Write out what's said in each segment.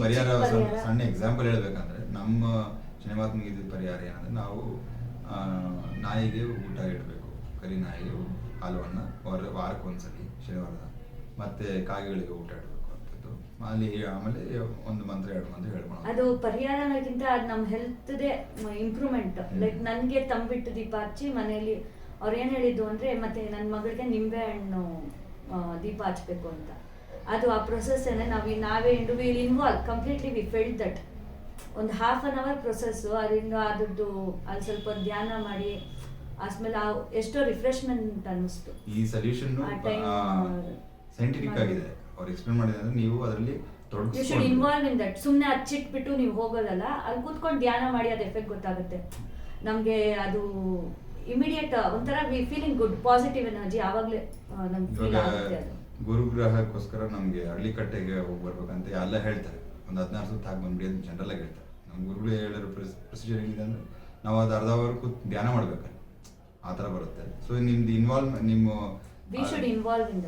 ಪರಿಹಾರ ಸಣ್ಣ-. ಎಕ್ಸಾಂಪಲ್ ಹೇಳ್ಬೇಕಂದ್ರೆ ನಮ್ಮ ಇದ್ದ ಪರಿಹಾರ ಏನಂದ್ರೆ ನಾವು ಆ, ನಾಯಿಗೆ ಊಟ ಇಡಬೇಕು. ಕರಿ ನಾಯಿಗೆ ಹಾಲುವನ್ನ ವಾರ ವಾರಕ್ಕೆ ಒಂದ್ಸಲಿ ಶನಿವಾರದ. ಮತ್ತೆ ಕಾಗೆಗಳಿಗೆ ಊಟ ಇಡಬೇಕು ಅಂತದ್ದು ಅಲ್ಲಿ ಆಮೇಲೆ ಒಂದು ಮಂತ್ರ ಎರಡು ಮಂತ್ರ ಹೇಳ್ಬೋದು ಅದು ಪರಿಹಾರಕ್ಕಿಂತ ಅದು ನಮ್ಮ ಹೆಲ್ತ್ದೇ ಇಂಪ್ರೂವ್ಮೆಂಟ್ ಲೈಕ್ ನನಗೆ ತಂಬಿಟ್ಟು ದೀಪ ಹಚ್ಚಿ ಮನೆಯಲ್ಲಿ ಅವ್ರು ಏನು ಹೇಳಿದ್ದು ಅಂದರೆ ಮತ್ತೆ ನನ್ನ ಮಗಳಿಗೆ ನಿಂಬೆ ಹಣ್ಣು ದೀಪ ಹಚ್ಬೇಕು ಅಂತ. ಅದು ಆ ಪ್ರೊಸೆಸ್ ಏನೇ ನಾವು ನಾವೇ ಇಂಡು will involve completely we felt that ಒಂದು ಹಾಫ್ ಅನ್ ಅವರ್ ಪ್ರೊಸೆಸ್ಸು ಅದರಿಂದ ಅದ್ರದ್ದು ಅಲ್ಲಿ ಸ್ವಲ್ಪ ಧ್ಯಾನ ಮಾಡಿ ಆಮೇಲೆ ಎಷ್ಟೋ ರಿಫ್ರೆಶ್ಮೆಂಟ್ ಅನ್ನಿಸ್ತು. ಈ ಸೊಲ್ಯೂಷನ್ ಸೈಂಟಿಫಿಕ್. ಆಗಿದೆ. ಅವ್ರು ಎಕ್ಸ್ಪ್ಲೇನ್ ಮಾಡಿದ್ರೆ ನೀವು ಅದರಲ್ಲಿ you should involve in that ಸುಮ್ಮನೆ ಅಚ್ಚಿಟ್ಬಿಟ್ಟು ನೀವು ಹೋಗೋದಲ್ಲ ಅಲ್ಲಿ ಕೂತ್ಕೊಂಡು ಧ್ಯಾನ ಮಾಡಿ ಅದು ಎಫೆಕ್ಟ್ ಗೊತ್ತಾಗುತ್ತೆ. ನಮಗೆ ಅದು ಇಮಿಡಿಯೇಟ್ ಒಂಥರ we feeling good positive energy ಆವಾಗಲೇ ನಮ್ಗೆ ಫೀಲ್ ಆಗುತ್ತೆ ಅದು. ಗುರುಗ್ರಹಕ್ಕೋಸ್ಕರ ನಮ್ಗೆ ಹಳ್ಳಿಕಟ್ಟೆಗೆ ಹೋಗಿ ಬರ್ಬೇಕಂತ ಎಲ್ಲ ಹೇಳ್ತಾರೆ. ಒಂದು ಹದಿನಾರು ಸುತ್ತ ಹಾಕಿ ಬಂದ್ಬಿಡಿ ಅಂತ ಜನರಲ್ ಆಗಿ ಹೇಳ್ತಾರೆ. ನಮ್ಮ ಗುರುಗಳು ಹೇಳಿರೋ ಪ್ರೊಸೀಜರ್ ಏನಿದೆ ಅಂದ್ರೆ ನಾವು ಅದು ಅರ್ಧ ಅವರ್ ಕೂತ್ ಧ್ಯಾನ ಮಾಡ್ಬೇಕಲ್ಲಿ ಆ ಥರ ಬರುತ್ತೆ. ಸೊ ನಿಮ್ದು ಇನ್ವಾಲ್ವ್ ನಿಮ್ಮ ವಿ ಶುಡ್ ಇನ್ವಾಲ್ವ್ ಇನ್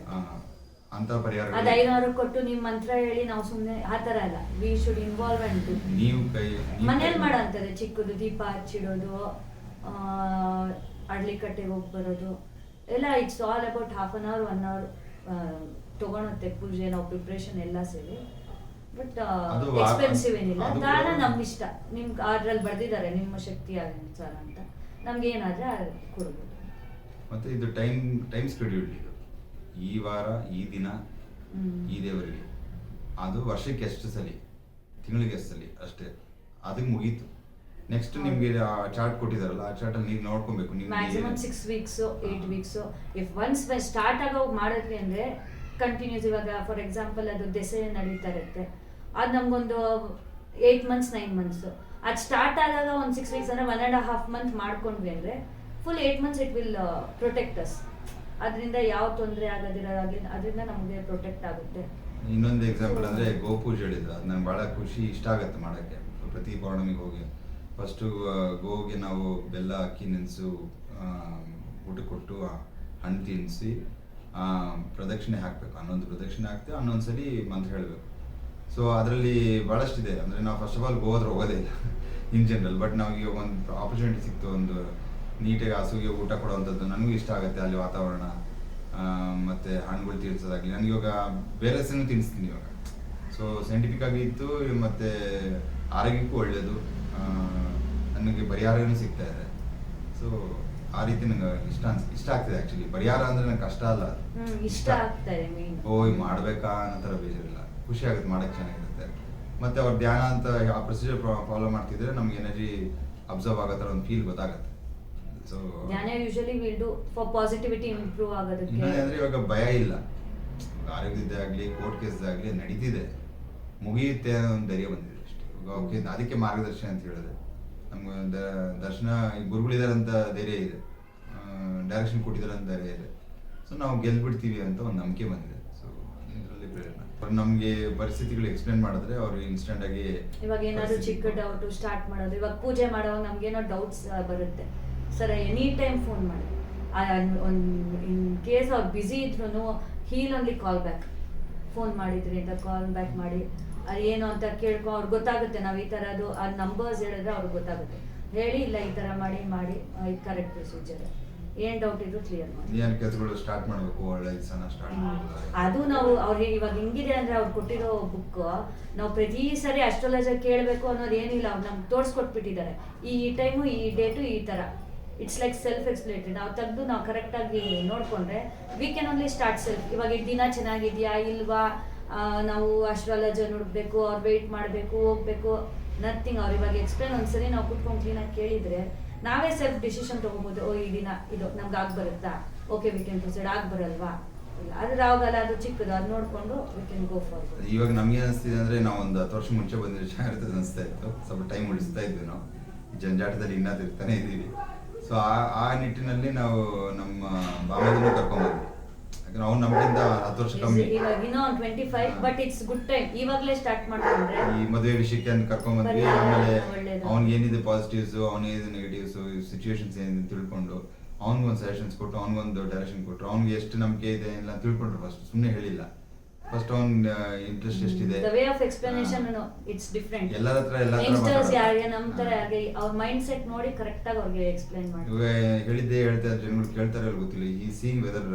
ಅಂತ ಪರಿಹಾರ ಅದು ಐನೂರು ಕೊಟ್ಟು ನಿಮ್ ಮಂತ್ರ ಹೇಳಿ ನಾವು ಸುಮ್ಮನೆ ಆ ಥರ ಅಲ್ಲ. ವಿ ಶುಡ್ ಇನ್ವಾಲ್ವ್ ಅಂಡ್ ನೀವು ಕೈ ಮನೇಲಿ ಮಾಡಂತಾರೆ. ಮಾಡೋ ಚಿಕ್ಕದು ದೀಪ ಹಚ್ಚಿಡೋದು ಅಡ್ಲಿ ಕಟ್ಟೆಗೆ ಹೋಗಿ ಬರೋದು. ಎಲ್ಲ it's all about half an hour one hour ತಗೊಳುತ್ತೆ ಪೂಜೆ ನಾವು ಪ್ರಿಪ್ರೇಷನ್ ಎಲ್ಲ ಸೇರಿ. ಬಟ್ ಎಕ್ಸ್ಪೆನ್ಸಿವ್ ಏನಿಲ್ಲ. ದಾನ ನಮ್ಮ ಇಷ್ಟ. ನಿಮ್ ಅದ್ರಲ್ಲಿ ಬರ್ದಿದ್ದಾರೆ ನಿಮ್ಮ ಶಕ್ತಿ ಅನುಸಾರ ಅಂತ. ನಮ್ಗೆ ಏನಾದ್ರೆ ಕೊಡ್ಬೋದು. ಮತ್ತೆ ಇದು ಟೈಮ್ ಟೈಮ್ ಸ್ಕೆಡ್ಯೂಲ್ ಇದು. ಈ ವಾರ ಈ ದಿನ ಈ ದೇವರಿಗೆ. ಅದು ವರ್ಷಕ್ಕೆ ಎಷ್ಟು ಸಲಿ? ತಿಂಗಳಿಗೆ ಎಷ್ಟು ಸಲಿ? ಅಷ್ಟೇ. ಅದಕ್ಕೆ ಮುಗೀತು. ನೆಕ್ಸ್ಟ್ ನಿಮಗೆ ಚಾರ್ಟ್ ಕೊಟ್ಟಿದಾರಲ್ಲ ಆ ಚಾರ್ಟ್ ಅಲ್ಲಿ ನೀವು ನೋಡ್ಕೊಬೇಕು ನೀವು ಮ್ಯಾಕ್ಸಿಮಮ್ ಏನು- ಸಿಕ್ಸ್ ವೀಕ್ಸು ಏಯ್ಟ್ ಹಾ. ವೀಕ್ಸು ಇಫ್ ಒನ್ಸ್ ಸ್ಟಾರ್ಟ್ ಆಗೋ ಮಾಡಿದ್ವಿ ಅಂದ್ರೆ ಕಂಟಿನ್ಯೂಸ್ ಇವಾಗ ಫಾರ್ ಎಕ್ಸಾಂಪಲ್ ಅದು ದೆಸೆ ನಡೀತಾ ಇರುತ್ತೆ. ಅದು ನಮಗೊಂದು 8 ಮಂತ್ಸ್ ನೈನ್ ಮಂತ್ಸ್ ಅದು ಸ್ಟಾರ್ಟ್ ಆದಾಗ ಒಂದು ಸಿಕ್ಸ್ ವೀಕ್ಸ್ ಅಂದ್ರೆ ಒನ್ ಆ್ಯಂಡ್ ಹಾಫ್ ಮಂತ್ ಮಾಡ್ಕೊಂಡ್ವಿ ಅಂದ್ರೆ full 8 months it will protect us ಅದರಿಂದ ಯಾವ ತೊಂದರೆ ಆಗೋದಿರ ಅದರಿಂದ ನಮಗೆ ಪ್ರೊಟೆಕ್ಟ್ ಆಗುತ್ತೆ. ಇನ್ನೊಂದು ಎಕ್ಸಾಂಪಲ್ ಅಂದ್ರೆ ಗೋಪೂಜೆ ಹೇಳಿದ್ರು ಅದು ನಂಗೆ ಬಹಳ ಖುಷಿ ಇಷ್ಟ ಆಗತ್ತೆ ಮಾಡಕ್ಕೆ. ಪ್ರತಿ ಪೌರ್ಣಮಿಗೆ ಹೋಗಿ. ಫಸ್ಟು ಗೋಗೆ ನಾವು ಬೆಲ್ಲ ಅಕ್ಕಿ ನೆನೆಸು ಊಟ ಕೊಟ್ಟು ಹಣ್ಣು ತಿನ್ನಿಸಿ ಪ್ರದಕ್ಷಿಣೆ ಹಾಕಬೇಕು. ಹನ್ನೊಂದು ಪ್ರದಕ್ಷಿಣೆ ಹಾಕ್ತೆ ಹನ್ನೊಂದು ಸರಿ ಮಂತ್ರ ಹೇಳಬೇಕು. ಸೊ ಅದರಲ್ಲಿ ಭಾಳಷ್ಟಿದೆ ಅಂದರೆ ನಾವು ಫಸ್ಟ್ ಆಫ್ ಆಲ್ ಗೋದ್ರೆ ಹೋಗೋದೇ ಇಲ್ಲ ಇನ್ ಜನರಲ್ ಬಟ್ ನಮಗೆ ಒಂದು ಆಪರ್ಚುನಿಟಿ ಸಿಕ್ತು, ಒಂದು ನೀಟಾಗಿ ಹಸುಗೆ ಊಟ ಕೊಡುವಂಥದ್ದು ನನಗೂ ಇಷ್ಟ ಆಗುತ್ತೆ ಅಲ್ಲಿ ವಾತಾವರಣ. ಮತ್ತು ಹಣ್ಣುಗಳು ತಿನ್ಸೋದಾಗ್ಲಿ. ನನಗೆ ಇವಾಗ ಬೇರೆ ಹೆಸರು ತಿನ್ನಿಸ್ತೀನಿ ಇವಾಗ. ಸೊ ಸೈಂಟಿಫಿಕ್ ಆಗಿ ಇತ್ತು, ಮತ್ತು ಆರೋಗ್ಯಕ್ಕೂ ಒಳ್ಳೆಯದು ನನಗೆ ಪರಿಹಾರನೂ ಸಿಗ್ತಾ ಇದೆ. ಸೊ ಆ ರೀತಿ ನಂಗೆ ಇಷ್ಟ ಅನ್ಸ್ ಇಷ್ಟ ಆಗ್ತಿದೆ ಆಕ್ಚುಲಿ ಪರಿಹಾರ ಅಂದ್ರೆ ನಂಗೆ ಕಷ್ಟ ಅಲ್ಲ. ಇಷ್ಟ. ಓ ಮಾಡ್ಬೇಕಾ ಅನ್ನೋ ಥರ ಬೇಜಾರಿಲ್ಲ. ಖುಷಿ ಆಗುತ್ತೆ ಮಾಡಕ್ಕೆ ಚೆನ್ನಾಗಿರುತ್ತೆ. ಮತ್ತೆ ಅವ್ರ ಧ್ಯಾನ ಅಂತ ಆ ಪ್ರೊಸೀಜರ್ ಫಾಲೋ ಮಾಡ್ತಿದ್ರೆ ನಮ್ಗೆ ಎನರ್ಜಿ ಅಬ್ಸರ್ವ್ ಆಗೋ ಥರ ಒಂದು ಫೀಲ್ ಗೊತ್ತಾಗುತ್ತೆ. ಸೊ ಧ್ಯಾನ usually will do for positivity improve ಆಗೋದಕ್ಕೆ. ಅಂದ್ರೆ ಇವಾಗ ಭಯ ಇಲ್ಲ. ಆರೋಗ್ಯದ್ದೇ ಆಗಲಿ ಕೋರ್ಟ್ ಕೇಸ್ ಆಗಲಿ ನಡೀತಿದೆ. ಮುಗಿಯುತ್ತೆ ಅನ್ನೋ ಒಂದು ಧೈರ್ಯ ಬಂದಿದೆ. ಓಕೆ ಅದಕ್ಕೆ ಮಾರ್ಗದರ್ಶನ ಅಂತ ಹೇಳಿದೆ. ನಮ್ಗೆ ದರ್ಶನ ಗುರುಗಳಿದ್ದಾರೆ ಅಂತ ಧೈರ್ಯ ಇದೆ. ಡೈರೆಕ್ಷನ್ ಕೊಟ್ಟಿದ್ದಾರೆ ಅಂತ ಧೈರ್ಯ ಇದೆ. ಸೊ ನಾವು ಗೆಲ್ಬಿಡ್ತೀವಿ ಅಂತ ಒಂದು ನಂಬಿಕೆ ಬಂದಿದೆ. ಸೊ ಇದರಲ್ಲಿ ಪ್ರೇರಣೆ. ಅವ್ರು ನಮಗೆ ಪರಿಸ್ಥಿತಿಗಳು ಎಕ್ಸ್ಪ್ಲೇನ್ ಮಾಡಿದ್ರೆ ಅವರು ಇನ್ಸ್ಟೆಂಟ್ ಆಗಿ ಇವಾಗ ಏನಾದ್ರು ಚಿಕ್ಕ ಡೌಟ್ ಸ್ಟಾರ್ಟ್ ಮಾಡೋದು. ಇವಾಗ ಪೂಜೆ ಮಾಡೋವಾಗ ಏನೋ ಡೌಟ್ಸ್ ಬರುತ್ತೆ. ಸರ್ ಎನಿ ಟೈಮ್ ಫೋನ್ ಮಾಡಿ ಇನ್ ಕೇಸ್ ಅವ್ರು ಬ್ಯುಸಿ ಇದ್ರು he'll only call back phone ಮಾಡಿದ್ರಿ ಅಂತ ಕಾಲ್ ಬ್ಯಾಕ್ ಮಾಡಿ. ಏನು ಅಂತ ಕೇಳ್ಕೊ ಅವ್ರಿಗೆ ಗೊತ್ತಾಗುತ್ತೆ ನಾವು ಈ ಥರದ್ದು ಆ ನಂಬರ್ಸ್ ಹೇಳಿದ್ರೆ ಅವ್ರಿಗೆ ಗೊತ್ತಾಗುತ್ತೆ. ಹೇಳಿ ಇಲ್ಲ ಈ ಥರ ಮಾಡಿ ಮಾಡಿ ಇದು ಕರೆಕ್ಟ್ ಪ್ರೊಸೀಜರ್ ಏನ್ ಡೌಟ್ ಇದ್ರು ಕ್ಲಿಯರ್ ಮಾಡಿ. ಸ್ಟಾರ್ಟ್ ಮಾಡಬೇಕು ಒಳ್ಳೆ ಸ್ಟಾರ್ಟ್ ಅದು ನಾವು ಅವ್ರಿಗೆ ಇವಾಗ ಹಿಂಗಿದೆ ಅಂದ್ರೆ ಅವ್ರು ಕೊಟ್ಟಿರೋ ಬುಕ್ ನಾವು ಪ್ರತಿ ಸರಿ ಅಸ್ಟ್ರಾಲಜರ್ ಕೇಳಬೇಕು ಅನ್ನೋದು ಏನಿಲ್ಲ ಅವ್ರು ನಮ್ಗೆ ತೋರಿಸ್ಕೊಟ್ಬಿಟ್ಟಿದ್ದಾರೆ. ಈ ಟೈಮು ಈ ಡೇಟು ಈ ಥರ ಇಟ್ಸ್ ಲೈಕ್ ಸೆಲ್ಫ್ ಎಕ್ಸ್ಪ್ಲೇಟೆಡ್ ನಾವು ತೆಗೆದು ನಾವು ಕರೆಕ್ಟಾಗಿ ನೋಡಿಕೊಂಡ್ರೆ we can only start self ಇವಾಗ ಈ ದಿನ ಚೆನ್ನಾಗಿದೆಯಾ ಇಲ್ವಾ ನಾವು ಅಸ್ಟ್ರಾಲಜರ್ ನೋಡಬೇಕು, ಅವ್ರು ವೆಯ್ಟ್ ಮಾಡಬೇಕು, ಹೋಗ್ಬೇಕು ನಥಿಂಗ್ ಅವ್ರು ಇವಾಗ ಎಕ್ಸ್ಪ್ಲೇನ್ ಒಂದ್ಸರಿ ನಾವು ಕುತ್ಕೊಂಡು ಕ್ಲೀನಾಗಿ ಕೇಳಿದ್ರೆ ನಾವೇ ಸೆಲ್ಫ್ ಡಿಸಿಷನ್ ತೊಗೋಬೋದು. ಓ, ಈ ದಿನ ಇದು ನಮ್ಗೆ ಆಗಿ ಬರುತ್ತಾ? ಓಕೆ ವಿ ಕ್ಯಾನ್ ಪ್ರೊಸೀಡ್ ಆಗಿ ಬರಲ್ವಾ? ಅದ್ರ ಅವಾಗಲ್ಲ ಅದು ಚಿಕ್ಕದು. ಅದು ನೋಡಿಕೊಂಡು ವಿ ಕ್ಯಾನ್ ಗೋ ಫಾರ್ ಇವಾಗ ನಮ್ಗೆ ಅನಿಸ್ತಿದೆ ಅಂದ್ರೆ ನಾವು ಒಂದು ಹತ್ತು ವರ್ಷ ಮುಂಚೆ ಬಂದಿರೋ ಚೆನ್ನಾಗಿರ್ತದೆ ಅನಿಸ್ತಾ ಇತ್ತು. ಸ್ವಲ್ಪ ಟೈಮ್ ಉಳಿಸ್ತಾ ಇದ್ವಿ ನಾವು. ಜಂಜಾಟದಲ್ಲಿ ಇನ್ನೂ ತಿರ್ತಾನೆ ಇದ್ದೀವಿ ಸೊ ಆ ಆ ನಿಟ್ಟಿನಲ್ಲಿ ನಾವು ನಮ್ಮ ಬಾಮದನ್ನು ಕರ್ಕೊಂಡ್ಬಂದ್ವಿ ಅವ್ನು ನಮ್ಗಿಂತ ಹತ್ತು ವರ್ಷ ಕಮ್ಮಿ. ಇವಾಗ ಇನ್ನೂ ಒಂದು twenty five but it's good time ಇವಾಗಲೇ ಸ್ಟಾರ್ಟ್ ಮಾಡ್ಕೊಂಡ್ರೆ? ಈ ಮದುವೆ ವಿಷಯಕ್ಕೆ ಅಂತ ಕರ್ಕೊಂಡ್ ಬಂದ್ವಿ ಆಮೇಲೆ ಅವ್ನಿಗೆ ಏನಿದೆ ಪಾಸಿಟಿವ್ಸ್ ಅವನಿಗೆ ನೆಗೆಟಿವ್ಸ್ ಸಿಚುವೇಶನ್ಸ್ ಏನಿದೆ ತಿಳ್ಕೊಂಡು ಅವ್ನಿಗೊಂದು ಸಜೆಷನ್ಸ್ ಕೊಟ್ಟು ಅವ್ನಿಗೊಂದು ಡೈರೆಕ್ಷನ್ ಕೊಟ್ಟರು ಅವ್ನಿಗೆ ಎಷ್ಟು ನಂಬಿಕೆ ಇದೆ ಎಲ್ಲ ತಿಳ್ಕೊಂಡ್ರು ಫಸ್ಟ್ ಸುಮ್ಮನೆ ಹೇಳಿಲ್ಲ. ಫಸ್ಟ್ ಅವ್ನ್ ಇಂಟ್ರೆಸ್ಟ್ ಎಷ್ಟಿದೆ? The way of explanation it's different ಎಲ್ಲರ ಹತ್ರ ಎಲ್ಲ ಯಂಗ್ಸ್ಟರ್ಸ್ ಯಾರಿಗೆ ನಮ್ಮ ತರ. ಯಾರಿಗೆ ಅವ್ರ ಮೈಂಡ್ ಸೆಟ್ ನೋಡಿ ಕರೆಕ್ಟ್ ಆಗಿ ಅವ್ರಿಗೆ ಎಕ್ಸ್ಪ್ಲೈನ್ ಮಾಡಿ ಹೇಳಿದ್ದೆ ಹೇಳ್ತಾ ಜನಗಳು ಕೇಳ್ತಾರೆ ಗೊತ್ತಿಲ್ಲ. ಈ ಸೀನ್ ವೆದರ್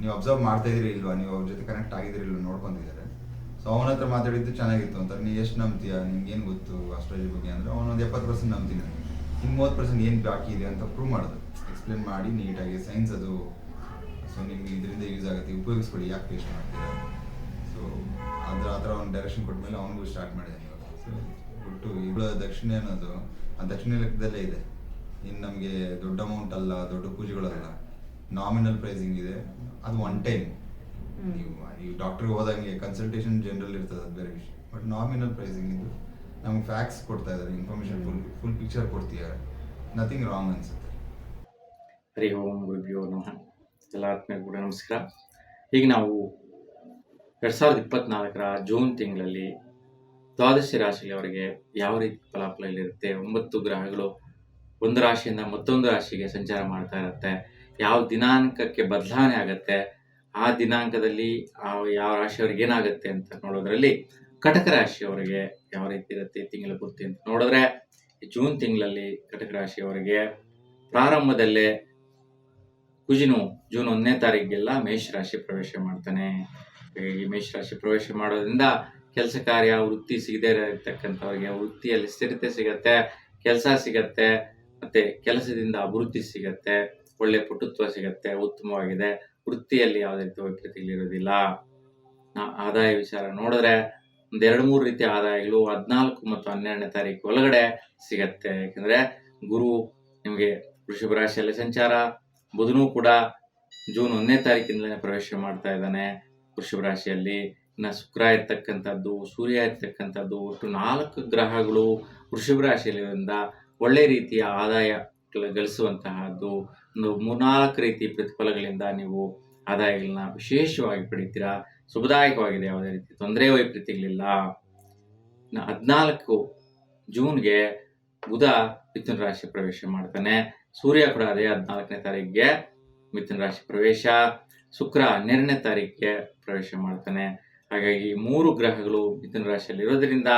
ನೀವು ಅಬ್ಸರ್ವ್ ಮಾಡ್ತಾ ಇದ್ದೀರಿ ಇಲ್ವಾ? ನೀವು ಅವ್ರ ಜೊತೆ ಕನೆಕ್ಟ್ ಆಗಿದ್ದೀರಿ ಇಲ್ವಾ? ನೋಡ್ಕೊಂಡಿದ್ದಾರೆ. ಸೊ ಅವನ ಹತ್ರ ಮಾತಾಡಿದ್ದು ಚೆನ್ನಾಗಿತ್ತು. ಅಂತಾರೆ ನೀ ಎಷ್ಟು ನಂಬ್ತೀಯ? ನಿಮ್ಗೆ ಏನು ಗೊತ್ತು ಅಸ್ಟ್ರಾಲಜಿ ಬಗ್ಗೆ? ಅಂದರೆ ಅವನೊಂದು ಎಪ್ಪತ್ತು ಪರ್ಸೆಂಟ್ ನಂಬ್ತೀನಿ ಇನ್ನು ಮೂವತ್ತು ಪರ್ಸೆಂಟ್ ಏನು ಬಾಕಿ ಇದೆ ಅಂತ ಪ್ರೂವ್ ಮಾಡೋದು. ಎಕ್ಸ್ಪ್ಲೇನ್ ಮಾಡಿ ನೀಟಾಗಿ ಸೈನ್ಸ್ ಅದು. ಸೊ ನಿಮ್ಗೆ ಇದರಿಂದ ಯೂಸ್ ಆಗುತ್ತೆ. ಉಪಯೋಗಿಸ್ಕೊಡಿ. ಯಾಕೆ ವೇಸ್ಟ್ ಮಾಡ್ತೀರಾ? ಸೊ ಅದರ ಆ ಥರ ಒಂದು ಡೈರೆಕ್ಷನ್ ಕೊಟ್ಮೇಲೆ ಅವನಿಗೂ ಸ್ಟಾರ್ಟ್ ಮಾಡಿದೆ ಸೊ ಒಟ್ಟು ಇವಳ ದಕ್ಷಿಣೆ ಅನ್ನೋದು, ಆ ದಕ್ಷಿಣ ಲೆಕ್ಕದಲ್ಲೇ ಇದೆ. ಇನ್ನು ನಮಗೆ ದೊಡ್ಡ ಅಮೌಂಟ್ ಅಲ್ಲ, ದೊಡ್ಡ ಪೂಜೆಗಳಲ್ಲ. ನಾಮಿನಲ್ ಪ್ರೈಸಿಂಗ್ ಇದೆ. ಅದು ಒನ್ ಟೈಮ್. ನೀವು ನೀವು ಡಾಕ್ಟ್ರಿಗೆ ಹೋದಂಗೆ ಕನ್ಸಲ್ಟೇಷನ್ ಜನರಲ್ ಇರ್ತದೆ ಅದು ಬೇರೆ ವಿಷಯ. ಬಟ್ ನಾಮಿನಲ್ ಪ್ರೈಸಿಂಗ್ ಇದು. ನಮ್ಗೆ ಫ್ಯಾಕ್ಸ್ ಕೊಡ್ತಾ ಇದ್ದಾರೆ ಇನ್ಫಾರ್ಮೇಶನ್ ಫುಲ್ ಫುಲ್ ಪಿಕ್ಚರ್ ಕೊಡ್ತಿದ್ದಾರೆ ನಥಿಂಗ್ ರಾಂಗ್ ಅನ್ಸುತ್ತೆ. ಹರಿ ಓಂ ಗುರುಭ್ಯೋ ನಮಃ. ಎಲ್ಲ ಆತ್ಮೀಯ ಕೂಡ ನಮಸ್ಕಾರ. ಈಗ ನಾವು ಎರಡು ಸಾವಿರದ ಇಪ್ಪತ್ನಾಲ್ಕರ ಜೂನ್ ತಿಂಗಳಲ್ಲಿ ದ್ವಾದಶ ರಾಶಿಯವರಿಗೆ ಯಾವ ರೀತಿ ಫಲಾಫಲಗಳಿರುತ್ತೆ? ಒಂಬತ್ತು ಗ್ರಹಗಳು ಒಂದು ರಾಶಿಯಿಂದ ಮತ್ತೊಂದು ರಾಶಿಗೆ ಸಂಚಾರ ಮಾಡ್ತಾ ಇರುತ್ತೆ. ಯಾವ ದಿನಾಂಕಕ್ಕೆ ಬದಲಾವಣೆ ಆಗುತ್ತೆ, ಆ ದಿನಾಂಕದಲ್ಲಿ ಆ ಯಾವ ರಾಶಿಯವ್ರಿಗೆ ಏನಾಗುತ್ತೆ ಅಂತ ನೋಡೋದ್ರಲ್ಲಿ ಕಟಕ ರಾಶಿಯವರಿಗೆ ಯಾವ ರೀತಿ ಇರುತ್ತೆ ತಿಂಗಳ ಪೂರ್ತಿ ಅಂತ ನೋಡಿದ್ರೆ ಜೂನ್ ತಿಂಗಳಲ್ಲಿ ಕಟಕ ರಾಶಿಯವರಿಗೆ ಪ್ರಾರಂಭದಲ್ಲೇ ಕುಜಿನು ಜೂನ್ ಒಂದನೇ ತಾರೀಕಿಗೆಲ್ಲ ಮೇಷ ರಾಶಿ ಪ್ರವೇಶ ಮಾಡ್ತಾನೆ. ಈ ಮೇಷ ರಾಶಿ ಪ್ರವೇಶ ಮಾಡೋದ್ರಿಂದ ಕೆಲಸ ಕಾರ್ಯ, ವೃತ್ತಿ ಸಿಗದೇ ಇರತಕ್ಕಂಥವ್ರಿಗೆ ವೃತ್ತಿಯಲ್ಲಿ ಸ್ಥಿರತೆ ಸಿಗತ್ತೆ, ಕೆಲಸ ಸಿಗತ್ತೆ, ಮತ್ತೆ ಕೆಲಸದಿಂದ ಅಭಿವೃದ್ಧಿ ಸಿಗತ್ತೆ. ಒಳ್ಳೆ ಪುಟುತ್ವ ಸಿಗುತ್ತೆ, ಉತ್ತಮವಾಗಿದೆ. ವೃತ್ತಿಯಲ್ಲಿ ಯಾವುದೇ ರೀತಿ ವೈಪರೀತ್ಯಗಳಿರೋದಿಲ್ಲ ಆದಾಯ ವಿಚಾರ ನೋಡಿದ್ರೆ ಒಂದು ಎರಡು ಮೂರು ರೀತಿಯ ಆದಾಯಗಳು ಹದಿನಾಲ್ಕು ಮತ್ತು ಹನ್ನೆರಡನೇ ತಾರೀಕು ಒಳಗಡೆ ಸಿಗತ್ತೆ. ಯಾಕಂದ್ರೆ ಗುರು ನಿಮಗೆ ವೃಷಭ ರಾಶಿಯಲ್ಲಿ ಸಂಚಾರ, ಬುಧನು ಕೂಡ ಜೂನ್ ಒಂದನೇ ತಾರೀಕಿಂದಲೇ ಪ್ರವೇಶ ಮಾಡ್ತಾ ಇದ್ದಾನೆ. ವೃಷಭ ರಾಶಿಯಲ್ಲಿ ಇನ್ನು ಶುಕ್ರ ಇರ್ತಕ್ಕಂಥದ್ದು, ಸೂರ್ಯ ಇರ್ತಕ್ಕಂಥದ್ದು, ಒಟ್ಟು ನಾಲ್ಕು ಗ್ರಹಗಳು ವೃಷಭ ರಾಶಿಯಲ್ಲಿರೋದ್ರಿಂದ ಒಳ್ಳೆ ರೀತಿಯ ಆದಾಯ ಗಳಿಸುವಂತಹದ್ದು ಒಂದು ಮೂರ್ನಾಲ್ಕು ರೀತಿ ಪ್ರತಿಫಲಗಳಿಂದ ನೀವು ಆದಾಯಗಳನ್ನ ವಿಶೇಷವಾಗಿ ಪಡಿತೀರಾ? ಶುಭದಾಯಕವಾಗಿದೆ ಯಾವುದೇ ರೀತಿ ತೊಂದರೆ ವೈಪರೀತ್ಯಗಳಿಲ್ಲ. ಹದಿನಾಲ್ಕು ಜೂನ್ಗೆ ಬುಧ ಮಿಥುನ ರಾಶಿ ಪ್ರವೇಶ ಮಾಡ್ತಾನೆ. ಸೂರ್ಯ ಕೂಡ ಅದೇ ಹದಿನಾಲ್ಕನೇ ತಾರೀಕಿಗೆ ಮಿಥುನ ರಾಶಿ ಪ್ರವೇಶ. ಶುಕ್ರ ಹನ್ನೆರಡನೇ ತಾರೀಕಿಗೆ ಪ್ರವೇಶ ಮಾಡ್ತಾನೆ. ಹಾಗಾಗಿ ಮೂರು ಗ್ರಹಗಳು ಮಿಥುನ ರಾಶಿಯಲ್ಲಿ ಇರೋದ್ರಿಂದ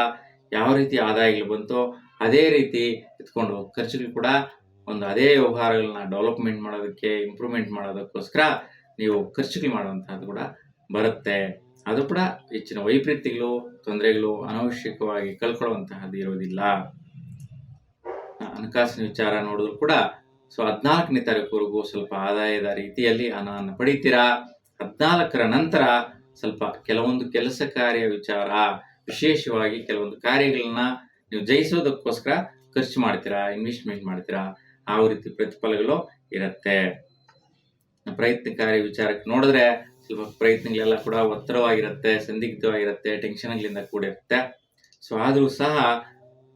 ಯಾವ ರೀತಿ ಆದಾಯಗಳು ಬಂತೋ ಅದೇ ರೀತಿ ಎತ್ಕೊಂಡು ಖರ್ಚುಗಳು ಕೂಡ ಒಂದು ಅದೇ ವ್ಯವಹಾರಗಳನ್ನ ಡೆವಲಪ್ಮೆಂಟ್ ಮಾಡೋದಕ್ಕೆ ಇಂಪ್ರೂವ್ಮೆಂಟ್ ಮಾಡೋದಕ್ಕೋಸ್ಕರ ನೀವು ಖರ್ಚುಗಳು ಮಾಡುವಂತಹದ್ದು ಕೂಡ ಬರುತ್ತೆ. ಅದು ಕೂಡ ಹೆಚ್ಚಿನ ವೈಪರೀತ್ಯಗಳು, ತೊಂದರೆಗಳು ಅನವಶ್ಯಕವಾಗಿ ಕಳ್ಕೊಳ್ಳುವಂತಹದ್ದು ಇರೋದಿಲ್ಲ ಹಣಕಾಸಿನ ವಿಚಾರ ನೋಡಿದ್ರು ಕೂಡ ಸೊ ಹದಿನಾಲ್ಕನೇ ತಾರೀಕುವರೆಗೂ ಸ್ವಲ್ಪ ಆದಾಯದ ರೀತಿಯಲ್ಲಿ ಹಣವನ್ನು ಪಡೀತೀರಾ? ಹದಿನಾಲ್ಕರ ನಂತರ ಸ್ವಲ್ಪ ಕೆಲವೊಂದು ಕೆಲಸ ಕಾರ್ಯ ವಿಚಾರ, ವಿಶೇಷವಾಗಿ ಕೆಲವೊಂದು ಕಾರ್ಯಗಳನ್ನ ನೀವು ಜಯಿಸೋದಕ್ಕೋಸ್ಕರ ಖರ್ಚು ಮಾಡ್ತೀರಾ ಇನ್ವೆಸ್ಟ್ಮೆಂಟ್ ಮಾಡ್ತೀರಾ? ಆ ರೀತಿ ಪ್ರತಿಫಲಗಳು ಇರುತ್ತೆ. ಪ್ರಯತ್ನಕಾರಿ ವಿಚಾರಕ್ಕೆ ನೋಡಿದ್ರೆ ಸ್ವಲ್ಪ ಪ್ರಯತ್ನಗಳೆಲ್ಲ ಕೂಡ ಒತ್ತಡವಾಗಿರುತ್ತೆ, ಸಂದಿಗ್ಧವಾಗಿರುತ್ತೆ, ಟೆನ್ಷನ್ಗಳಿಂದ ಕೂಡಿರುತ್ತೆ. ಸೊ ಆದರೂ ಸಹ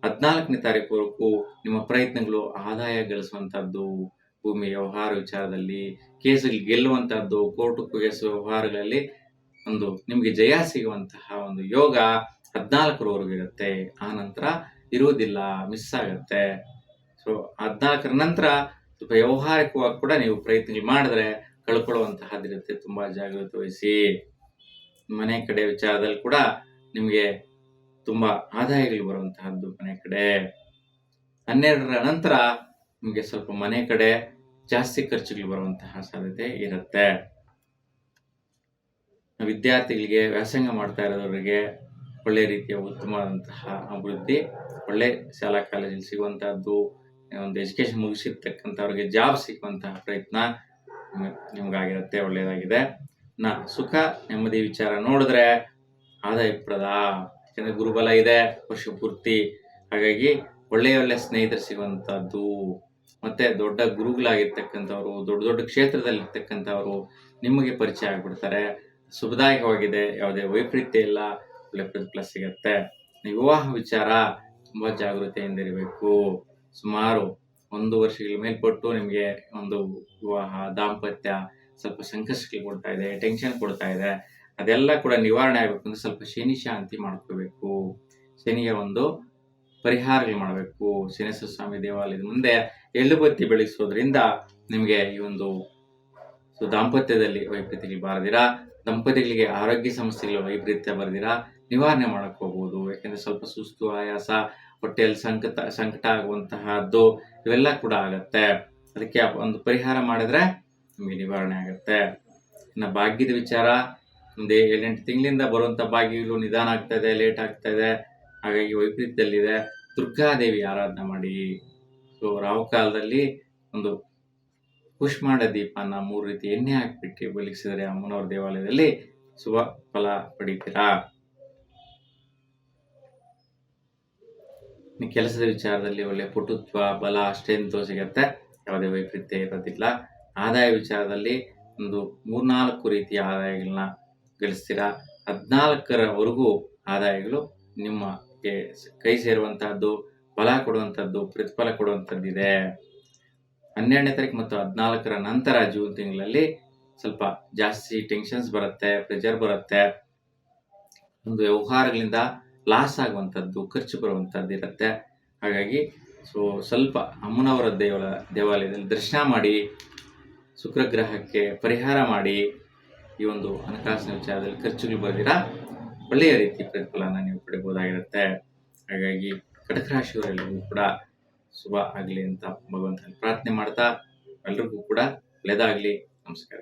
ಹದಿನಾಲ್ಕನೇ ತಾರೀಕುವರೆಗೂ ನಿಮ್ಮ ಪ್ರಯತ್ನಗಳು ಆದಾಯ ಗಳಿಸುವಂತಹದ್ದು, ಭೂಮಿ ವ್ಯವಹಾರ ವಿಚಾರದಲ್ಲಿ, ಕೇಸುಗಳು ಗೆಲ್ಲುವಂತಹದ್ದು, ಕೋರ್ಟು ಕೇಸು ವ್ಯವಹಾರಗಳಲ್ಲಿ ಒಂದು ನಿಮಗೆ ಜಯ ಸಿಗುವಂತಹ ಒಂದು ಯೋಗ ಹದಿನಾಲ್ಕರವರೆಗೂ ಇರುತ್ತೆ. ಆ ನಂತರ ಇರುವುದಿಲ್ಲ, ಮಿಸ್ ಆಗುತ್ತೆ. ಸೊ ಹದಿನಾಲ್ಕರ ನಂತರ ಸ್ವಲ್ಪ ವ್ಯವಹಾರಿಕವಾಗಿ ಕೂಡ ನೀವು ಪ್ರಯತ್ನ ಮಾಡಿದ್ರೆ ಕಳ್ಕೊಳ್ಳುವಂತಹದ್ದಿರುತ್ತೆ. ತುಂಬಾ ಜಾಗೃತಿ ವಹಿಸಿ. ಮನೆ ಕಡೆ ವಿಚಾರದಲ್ಲಿ ಕೂಡ ನಿಮಗೆ ತುಂಬಾ ಆದಾಯಗಳು ಬರುವಂತಹದ್ದು ಮನೆ ಕಡೆ. ಹನ್ನೆರಡರ ನಂತರ ನಿಮಗೆ ಸ್ವಲ್ಪ ಮನೆ ಕಡೆ ಜಾಸ್ತಿ ಖರ್ಚುಗಳು ಬರುವಂತಹ ಸಾಧ್ಯತೆ ಇರುತ್ತೆ. ವಿದ್ಯಾರ್ಥಿಗಳಿಗೆ ವ್ಯಾಸಂಗ ಮಾಡ್ತಾ ಇರೋದವರಿಗೆ ಒಳ್ಳೆ ರೀತಿಯ ಉತ್ತಮವಾದಂತಹ ಅಭಿವೃದ್ಧಿ, ಒಳ್ಳೆ ಶಾಲಾ ಕಾಲೇಜಲ್ಲಿ ಸಿಗುವಂತಹದ್ದು ಒಂದು ಎಜುಕೇಶನ್ ಮುಗಿಸಿರ್ತಕ್ಕಂಥವ್ರಿಗೆ ಜಾಬ್ ಸಿಕ್ಕುವಂತಹ ಪ್ರಯತ್ನ ನಿಮಗಾಗಿರುತ್ತೆ ಒಳ್ಳೆಯದಾಗಿದೆ ನಾ, ಸುಖ, ನೆಮ್ಮದಿ ವಿಚಾರ ನೋಡಿದ್ರೆ ಆದಾಯಪ್ರದ ಯಾಕಂದ್ರೆ ಗುರುಬಲ ಇದೆ, ವರ್ಷ ಪೂರ್ತಿ. ಹಾಗಾಗಿ ಒಳ್ಳೆಯ ಒಳ್ಳೆ ಸ್ನೇಹಿತರು ಸಿಗುವಂಥದ್ದು, ಮತ್ತೆ ದೊಡ್ಡ ಗುರುಗಳಾಗಿರ್ತಕ್ಕಂಥವ್ರು, ದೊಡ್ಡ ದೊಡ್ಡ ಕ್ಷೇತ್ರದಲ್ಲಿ ಇರ್ತಕ್ಕಂಥವ್ರು ನಿಮಗೆ ಪರಿಚಯ ಆಗಿಬಿಡ್ತಾರೆ. ಶುಭದಾಯಕವಾಗಿದೆ ಯಾವುದೇ ವೈಪರೀತ್ಯ ಇಲ್ಲ, ಒಳ್ಳೆ ಪ್ರತಿಫಲ ಸಿಗತ್ತೆ. ವಿವಾಹ ವಿಚಾರ ತುಂಬಾ ಜಾಗೃತಿಯಿಂದ ಇರಬೇಕು. ಸುಮಾರು ಒಂದು ವರ್ಷಗಳ ಮೇಲ್ಪಟ್ಟು ನಿಮಗೆ ಒಂದು ವಿವಾಹ ದಾಂಪತ್ಯ ಸ್ವಲ್ಪ ಸಂಕಷ್ಟಕ್ಕೆ ಕೊಡ್ತಾ ಇದೆ ಟೆನ್ಷನ್ ಕೊಡ್ತಾ ಇದೆ. ಅದೆಲ್ಲ ಕೂಡ ನಿವಾರಣೆ ಆಗಬೇಕು ಅಂದ್ರೆ ಸ್ವಲ್ಪ ಶನಿ ಶಾಂತಿ ಮಾಡ್ಕೋಬೇಕು. ಶನಿಯ ಒಂದು ಪರಿಹಾರಗಳು ಮಾಡಬೇಕು. ಶನೇಶ್ವರ ಸ್ವಾಮಿ ದೇವಾಲಯದ ಮುಂದೆ ಎಳ್ಳುಬತ್ತಿ ಬೆಳೆಸೋದ್ರಿಂದ ನಿಮಗೆ ಈ ಒಂದು ಸೊ ದಾಂಪತ್ಯದಲ್ಲಿ ವೈಪರೀತ್ಯಗಳು ಬಾರದಿರ, ದಂಪತಿಗಳಿಗೆ ಆರೋಗ್ಯ ಸಮಸ್ಯೆಗಳು ವೈಪರೀತ್ಯ ಬರದಿರಾ, ನಿವಾರಣೆ ಮಾಡಕ್ ಹೋಗ್ಬೋದು. ಯಾಕೆಂದ್ರೆ ಸ್ವಲ್ಪ ಸುಸ್ತು ಆಯಾಸ ಹೊಟ್ಟೆಯಲ್ಲಿ ಸಂಕಟ ಸಂಕಟ ಆಗುವಂತಹದ್ದು ಇವೆಲ್ಲ ಕೂಡ ಆಗತ್ತೆ. ಅದಕ್ಕೆ ಒಂದು ಪರಿಹಾರ ಮಾಡಿದ್ರೆ ನಮಗೆ ನಿವಾರಣೆ ಆಗುತ್ತೆ. ಇನ್ನು ಭಾಗ್ಯದ ವಿಚಾರ ಒಂದು ಏಳೆಂಟು ತಿಂಗಳಿಂದ ಬರುವಂಥ ಭಾಗ್ಯಗಳು ನಿಧಾನ ಆಗ್ತಾ ಇದೆ ಲೇಟ್ ಆಗ್ತಾ ಇದೆ. ಹಾಗಾಗಿ ವೈಪರೀತ್ಯದಲ್ಲಿದೆ. ದುರ್ಗಾದೇವಿ ಆರಾಧನೆ ಮಾಡಿ. ಸೊ ರಾಹುಕಾಲದಲ್ಲಿ ಒಂದು ಕುಷ್ಮಾಂಡ ದೀಪನ ಮೂರು ರೀತಿ ಎಣ್ಣೆ ಹಾಕಿಬಿಟ್ಟು ಬೆಳಗಿಸಿದರೆ ಅಮ್ಮನವ್ರ ದೇವಾಲಯದಲ್ಲಿ ಶುಭ ಫಲ ಪಡಿತೀರಾ? ಕೆಲಸದ ವಿಚಾರದಲ್ಲಿ ಒಳ್ಳೆ ಪಟುತ್ವ, ಬಲ ಅಷ್ಟೇಂತೂ ಸಿಗತ್ತೆ. ಯಾವುದೇ ವೈಪರೀತ್ಯ ಇರೋದಿಲ್ಲ. ಆದಾಯ ವಿಚಾರದಲ್ಲಿ ಒಂದು ಮೂರ್ನಾಲ್ಕು ರೀತಿಯ ಆದಾಯಗಳನ್ನ ಗಳಿಸ್ತೀರಾ? ಹದಿನಾಲ್ಕರವರೆಗೂ ಆದಾಯಗಳು ನಿಮ್ಮ ಕೈ ಸೇರುವಂತಹದ್ದು, ಬಲ ಕೊಡುವಂಥದ್ದು ಪ್ರತಿಫಲ ಕೊಡುವಂಥದ್ದು ಇದೆ. ಹನ್ನೆರಡನೇ ತಾರೀಕು ಮತ್ತು ಹದಿನಾಲ್ಕರ ನಂತರ ಜೂನ್ ತಿಂಗಳಲ್ಲಿ ಸ್ವಲ್ಪ ಜಾಸ್ತಿ ಟೆನ್ಷನ್ಸ್ ಬರುತ್ತೆ ಪ್ರೆಷರ್ ಬರುತ್ತೆ. ಒಂದು ವ್ಯವಹಾರಗಳಿಂದ ಲಾಸ್ ಆಗುವಂಥದ್ದು, ಖರ್ಚು ಬರುವಂಥದ್ದು ಇರುತ್ತೆ. ಹಾಗಾಗಿ ಸೊ ಸ್ವಲ್ಪ ಅಮ್ಮನವರ ದೇವಳ ದೇವಾಲಯದಲ್ಲಿ ದರ್ಶನ ಮಾಡಿ, ಶುಕ್ರಗ್ರಹಕ್ಕೆ ಪರಿಹಾರ ಮಾಡಿ ಈ ಒಂದು ಹಣಕಾಸಿನ ವಿಚಾರದಲ್ಲಿ ಖರ್ಚುಗಳು ಬರೆದಿರಾ, ಒಳ್ಳೆಯ ರೀತಿ ಪ್ರತಿಫಲನ ನೀವು ಪಡಿಬೋದಾಗಿರುತ್ತೆ ಹಾಗಾಗಿ ಕಟಕ ರಾಶಿಯವರೆಲ್ಲರಿಗೂ ಕೂಡ ಶುಭ ಆಗಲಿ ಅಂತ ಭಗವಂತನ ಪ್ರಾರ್ಥನೆ ಮಾಡ್ತಾ ಎಲ್ರಿಗೂ ಕೂಡ ಒಳ್ಳೆಯದಾಗಲಿ. ನಮಸ್ಕಾರ.